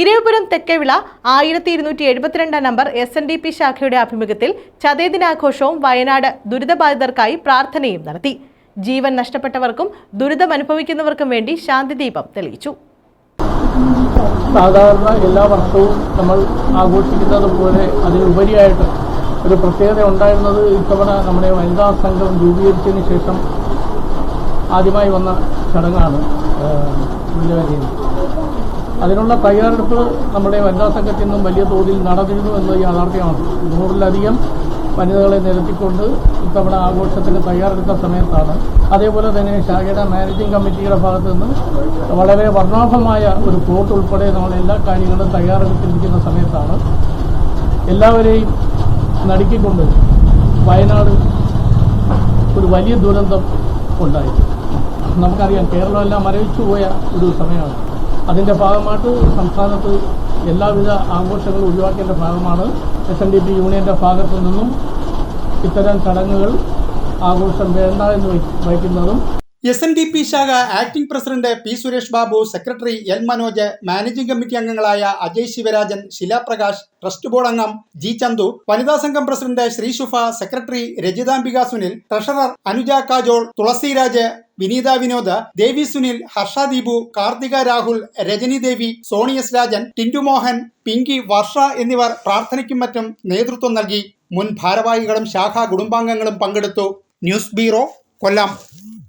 ഇരവിപുരം തെക്കേവിള ആയിരത്തി ഇരുന്നൂറ്റി എഴുപത്തിരണ്ടാം number S N D P ശാഖയുടെ ആഭിമുഖ്യത്തിൽ ചതയദിനാഘോഷവും വയനാട് ദുരിതബാധിതർക്കായി പ്രാർത്ഥനയും നടത്തി. ജീവൻ നഷ്ടപ്പെട്ടവർക്കും ദുരിതം അനുഭവിക്കുന്നവർക്കും വേണ്ടി ശാന്തിദീപം തെളിയിച്ചു. സാധാരണ എല്ലാ വർഷവും നമ്മൾ ആഘോഷിക്കുന്നത് പോലെ അതിനുപരിയായിട്ട് ഒരു പ്രത്യേകത ഉണ്ടായിരുന്നത് ഇത്തവണ നമ്മുടെ വനിതാ സംഘം രൂപീകരിച്ചതിന് ശേഷം ആദ്യമായി വന്ന ചടങ്ങാണ് അതിനുള്ള തയ്യാറെടുപ്പ് നമ്മുടെ വനിതാ സംഘത്തിൽ നിന്നും വലിയ തോതിൽ നടന്നിരുന്നു എന്നത് യാഥാർത്ഥ്യമാണ്. നൂറിലധികം വനിതകളെ നിരത്തിക്കൊണ്ട് ഇത്തവണ ആഘോഷത്തിന് തയ്യാറെടുത്ത സമയത്താണ്. അതേപോലെ തന്നെ ശാഖയുടെ മാനേജിംഗ് കമ്മിറ്റിയുടെ ഭാഗത്തു നിന്ന് വളരെ വർണാഭമായ ഒരു പ്ലോട്ട് ഉൾപ്പെടെ നമ്മൾ എല്ലാ കാര്യങ്ങളും തയ്യാറെടുത്തിരിക്കുന്ന സമയത്താണ്. എല്ലാവരെയും നടുക്കിക്കൊണ്ട് വയനാട് ഒരു വലിയ ദുരന്തം ഉണ്ടായി നമുക്കറിയാം കേരളമെല്ലാം മരവിച്ചു പോയ ഒരു സമയമാണ്. അതിന്റെ ഭാഗമായിട്ട് സംസ്ഥാനത്ത് എല്ലാവിധ ആഘോഷങ്ങളും ഒഴിവാക്കേണ്ട ഭാഗമാണ് എസ് എൻ ഡി പി യൂണിയന്റെ ഭാഗത്തു നിന്നും ഇത്തരം ചടങ്ങുകൾ ആഘോഷം വേണ്ട എന്ന് വയ്ക്ക് വയ്ക്കുന്നതും എസ് എൻ ഡി പി ശാഖ acting president P Suresh Babu secretary L Manoj managing committee അംഗങ്ങളായ അജയ് ശിവരാജൻ ശിലാപ്രകാശ് ട്രസ്റ്റ് ബോർഡ് അംഗം ജി ചന്തു വനിതാ സംഘം president Shri Shufa secretary Rajithambika Sunil treasurer Anuja Kajol Thulasiraj Vineetha Vinod Devi Sunil Harsha Deepu Karthika Rahul Rajani Devi Soni S Rajan Tindu Mohan Pinky Varsha എന്നിവർ പ്രാർത്ഥനയ്ക്കും മറ്റും നേതൃത്വം നൽകി. മുൻ ഭാരവാഹികളും ശാഖാ കുടുംബാംഗങ്ങളും പങ്കെടുത്തു. News bureau Kollam.